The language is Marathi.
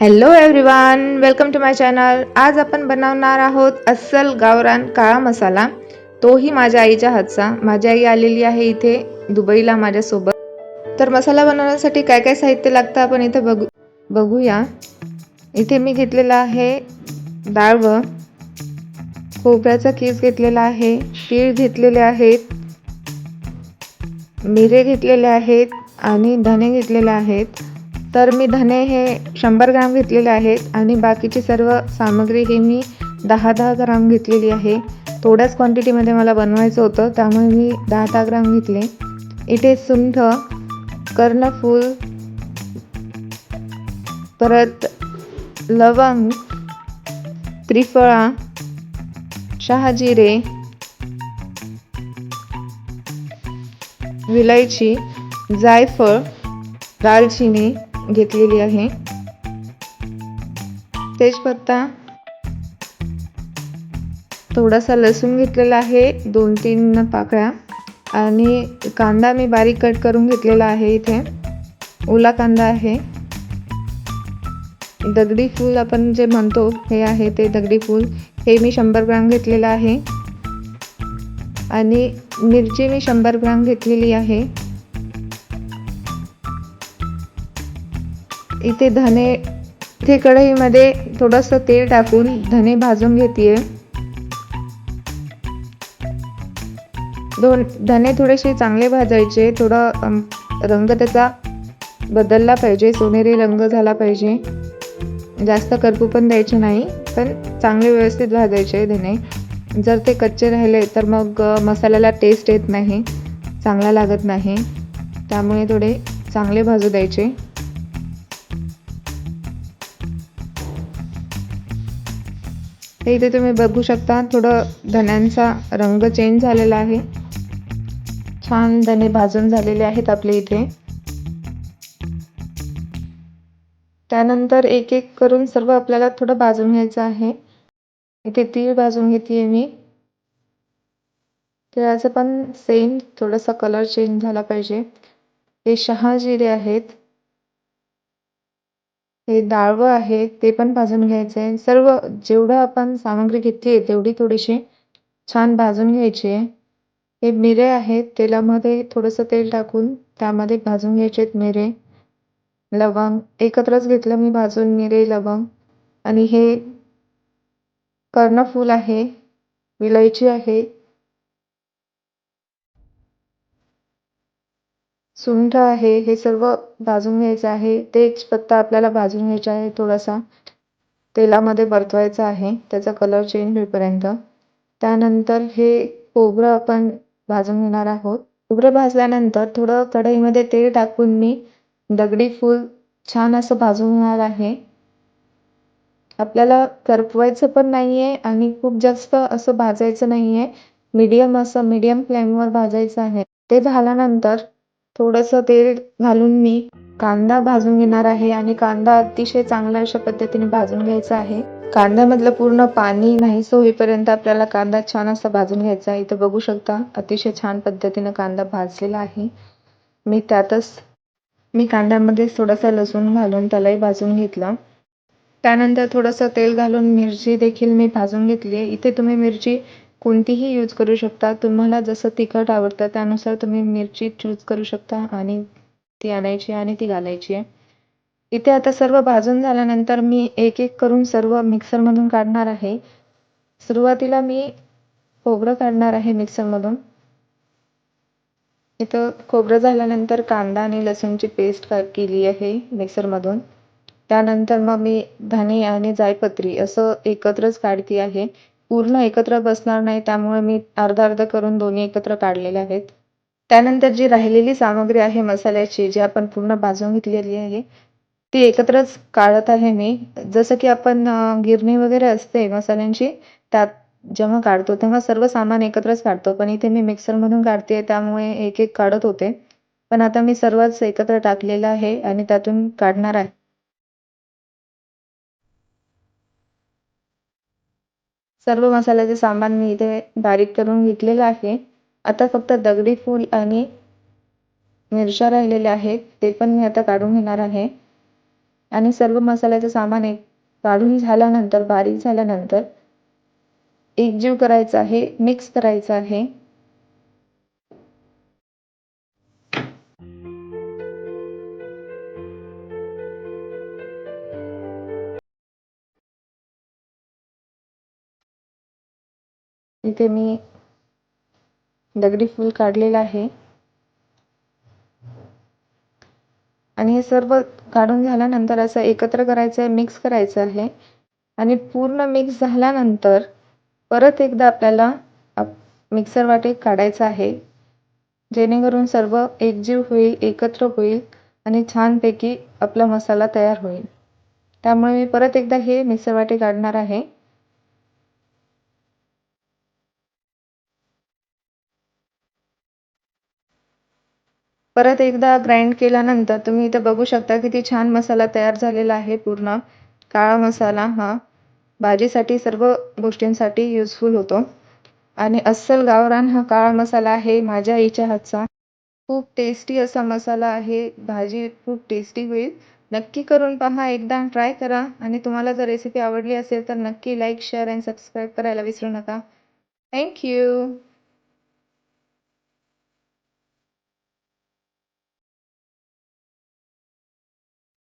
Hello everyone welcome to my channel आज आपण बनवणार आहोत अस्सल गावरान काळा मसाला. तोही माझ्या आईच्या हातचा. माझी आई आलेली आहे इथे दुबईला माझ्यासोबत. तर मसाला बनवण्यासाठी काय काय साहित्य लागतं आपण इथे बघू बघूया. इथे मी घेतलेला आहे डाळवं खोबऱ्याचा कीस घेतलेला आहे तीळ घेतलेले आहेत मिरे घेतलेले आहेत आणि धने घेतलेले आहेत. तर मी धने हे शंभर ग्राम घेतलेले आहेत आणि बाकीची सर्व सामग्री ही मी दहा दहा ग्राम घेतलेली आहे. थोड्याच क्वांटिटीमध्ये मला बनवायचं होतं त्यामुळे मी दहा दहा ग्राम घेतले. इथे सुंठ कर्णफूल परत लवंग त्रिफळा शहाजिरे विलायची जायफळ दालचिनी घेतलेली आहे. तेजपत्ता. थोडासा लसूण घेतलेला आहे दोन तीन पाकळ्या. आणि कांदा मी बारीक कट करून घेतलेला आहे इथे. ओला कांदा आहे. दगडी फूल आपण जे म्हणतो हे आहे ते दगडी फूल. हे मी शंभर ग्राम घेतलेलं आहे. आणि मिरची मी शंभर ग्राम घेतलेली आहे. इथे धने इथे कढईमध्ये थोडंसं तेल टाकून धने भाजून घेते दोन धने थोडेसे चांगले भाजायचे थोडा रंग त्याचा बदलला पाहिजे सोनेरी रंग झाला पाहिजे. जास्त करपू पण द्यायचे नाही पण चांगले व्यवस्थित भाजायचे धने. जर ते कच्चे राहिले तर मग मसाल्याला टेस्ट येत नाही चांगला लागत नाही. त्यामुळे थोडे चांगले भाजू द्यायचे. तर इथे तुम्ही बघू शकता थोडं धण्यांचा रंग चेंज झालेला आहे. छान धने भाजून झालेले आहेत आपले इथे. त्यानंतर एक एक करून सर्व आपल्याला थोडं भाजून घ्यायचं आहे. इथे तीळ भाजून घेते मी. तिळाचं पण सेम थोडासा कलर चेंज झाला पाहिजे. हे शहा जिरे आहेत. हे डाळवं आहे ते पण भाजून घ्यायचं आहे सर्व जेवढं आपण सामग्री घेतली आहे तेवढी थोडीशी छान भाजून घ्यायची आहे. हे मिरे आहेत तेलामध्ये थोडंसं तेल टाकून त्यामध्ये भाजून घ्यायचे आहेत मिरे. लवंग एकत्रच घेतलं मी भाजून मिरे लवंग. आणि हे कर्णफूल आहे विलायची आहे सुंठ आहे हे सर्व भाजून घ्यायचं आहे. तेजपत्ता आपल्याला भाजून घ्यायचा आहे थोडासा. तेलामध्ये परतवायचा आहे. त्याचा कलर चेंज होईपर्यंत. त्यानंतर हे खोबरं आपण भाजून घेणार आहोत. खोबरं भाजल्यानंतर थोडं कढईमध्ये तेल टाकून मी दगडी फूल छान असं भाजून घेणार आहे. आपल्याला करपवायचं पण नाही आहे आणि खूप जास्त असं भाजायचं नाही आहे मीडियम असं मीडियम फ्लेमवर भाजायचं आहे. ते झाल्यानंतर थोडंसं तेल घालून मी कांदा भाजून घेणार आहे आणि कांदा अतिशय चांगल्या अशा पद्धतीने भाजून घ्यायचा आहे. कांद्यामधलं पूर्ण पाणी नाही होईपर्यंत आपल्याला कांदा छान असा भाजून घ्यायचा आहे. इथं बघू शकता अतिशय छान पद्धतीनं कांदा भाजलेला आहे. मी त्यातच मी कांद्यामध्ये थोडासा लसूण घालून त्यालाही भाजून घेतला. त्यानंतर थोडंसं तेल घालून मिरची देखील मी भाजून घेतली आहे. इथे तुम्ही मिरची कोणतीही यूज करू शकता. तुम्हाला जसं तिखट आवडतं त्यानुसार तुम्ही मिरची चूज करू शकता आणि ती आणायची आणि ती घालायची आहे. इथे आता सर्व भाजून झाल्यानंतर मी एक एक करून सर्व मिक्सरमधून काढणार आहे. सुरुवातीला मी खोबरं काढणार आहे मिक्सरमधून इथं खोबरं झाल्यानंतर कांदा आणि लसूणची पेस्ट केली आहे मिक्सरमधून त्यानंतर मग मी धने आणि जायपत्री असं एकत्रच काढते आहे. पूर्ण एकत्र बसणार नाही त्यामुळे मी अर्धा अर्धा करून दोन्ही एकत्र काढलेले आहेत. त्यानंतर जी राहिलेली सामग्री आहे मसाल्याची जी आपण पूर्ण भाजून घेतलेली आहे ती एकत्रच काढत आहे मी. जसं की आपण गिरणी वगैरे असते मसाल्यांची त्यात जेव्हा काढतो तेव्हा सर्व सामान एकत्रच काढतो. पण इथे मी मिक्सरमधून काढते त्यामुळे एक एक काढत होते. पण आता मी सर्वच एकत्र टाकलेलं आहे आणि त्यातून काढणार आहे. सर्व मसाल्याचे सामान मी इथे बारीक करून घेतलेलं आहे. आता फक्त दगडी फूल आणि मिरच्या राहिलेल्या आहेत. ते पण मी आता काढून घेणार आहे. आणि सर्व मसाल्याचं सामान एक काढून झाल्यानंतर बारीक झाल्यानंतर एकजीव करायचं आहे मिक्स करायचं आहे. इथे मी दगडी फूल काढलेलं आहे. आणि हे सर्व काढून झाल्यानंतर असं एकत्र करायचं आहे मिक्स करायचं आहे. आणि पूर्ण मिक्स झाल्यानंतर परत एकदा आपल्याला मिक्सर वाटे काढायचं आहे. जेणेकरून सर्व एकजीव होईल एकत्र होईल आणि छानपैकी आपला मसाला तयार होईल. त्यामुळे मी परत एकदा हे मिक्सर वाटे काढणार आहे. परत एकदा ग्राइंड केल्यानंतर तुम्ही इथं बघू शकता किती छान मसाला तयार झालेला आहे पूर्ण. काळा मसाला हा. भाजीसाठी सर्व गोष्टींसाठी यूजफुल होतो. आणि अस्सल गावरान हा काळा मसाला आहे माझ्या आईच्या हातचा. खूप टेस्टी असा मसाला आहे. भाजी खूप टेस्टी होईल. नक्की करून पहा एकदा ट्राय करा. आणि तुम्हाला जर रेसिपी आवडली असेल तर नक्की लाईक शेअर अँड सबस्क्राईब करायला विसरू नका. थँक्यू